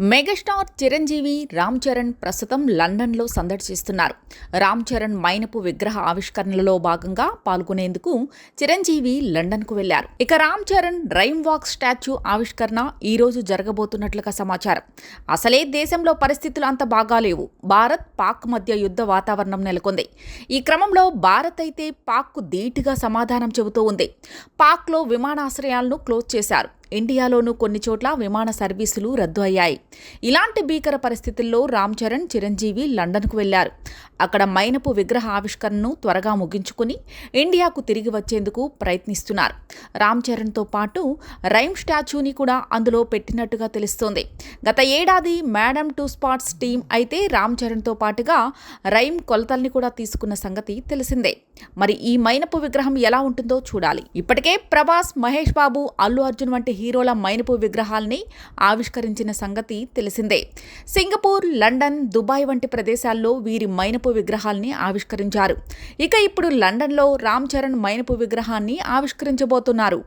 Megastar Chiranjeevi Ram Charan ప్రస్తుతం లండన్లో సందడి చేస్తున్నారు. రామ్ చరణ్ మైనపు విగ్రహ ఆవిష్కరణలో భాగంగా పాల్గొనేందుకు చిరంజీవి లండన్కు వెళ్ళారు ఇక రామ్ చరణ్ రైమ్ వాక్ స్టాచ్యూ ఆవిష్కరణ ఈ రోజు జరగబోతున్నట్లుగా సమాచారం. అసలే దేశంలో పరిస్థితులు అంత బాగాలేవు భారత్ పాక్ మధ్య యుద్ధ వాతావరణం నెలకొంది. ఈ క్రమంలో భారత్ అయితే పాక్కు ధీటుగా సమాధానం చెబుతూ ఉంది. పాక్లో విమానాశ్రయాలను క్లోజ్ చేశారు. ఇండియాలోనూ కొన్ని చోట్ల విమాన సర్వీసులు రద్దు అయ్యాయి. ఇలాంటి భీకర పరిస్థితుల్లో రామ్ చరణ్ చిరంజీవి లండన్కు వెళ్ళారు అక్కడ మైనపు విగ్రహ ఆవిష్కరణను త్వరగా ముగించుకుని ఇండియాకు తిరిగి వచ్చేందుకు ప్రయత్నిస్తున్నారు. రామ్ చరణ్తో పాటు రైమ్ స్టాచ్యూని కూడా అందులో పెట్టినట్టుగా తెలుస్తోంది. గత ఏడాది మేడమ్ టూ స్పాట్స్ టీం అయితే రామ్ చరణ్తో పాటుగా రైమ్ కొలతల్ని కూడా తీసుకున్న సంగతి తెలిసిందే. మరి ఈ మైనపు విగ్రహం ఎలా ఉంటుందో చూడాలి. ఇప్పటికే ప్రభాస్ మహేష్ బాబు అల్లు అర్జున్ వంటి హీరోల మైనపు విగ్రహాల్ని ఆవిష్కరించిన సంగతి తెలిసిందే. సింగపూర్ లండన్ దుబాయ్ వంటి ప్రదేశాల్లో వీరి మైనపు విగ్రహాల్ని ఆవిష్కరించారు. ఇక ఇప్పుడు లండన్లో రామ్ చరణ్ మైనపు విగ్రహాన్ని ఆవిష్కరించబోతున్నారు.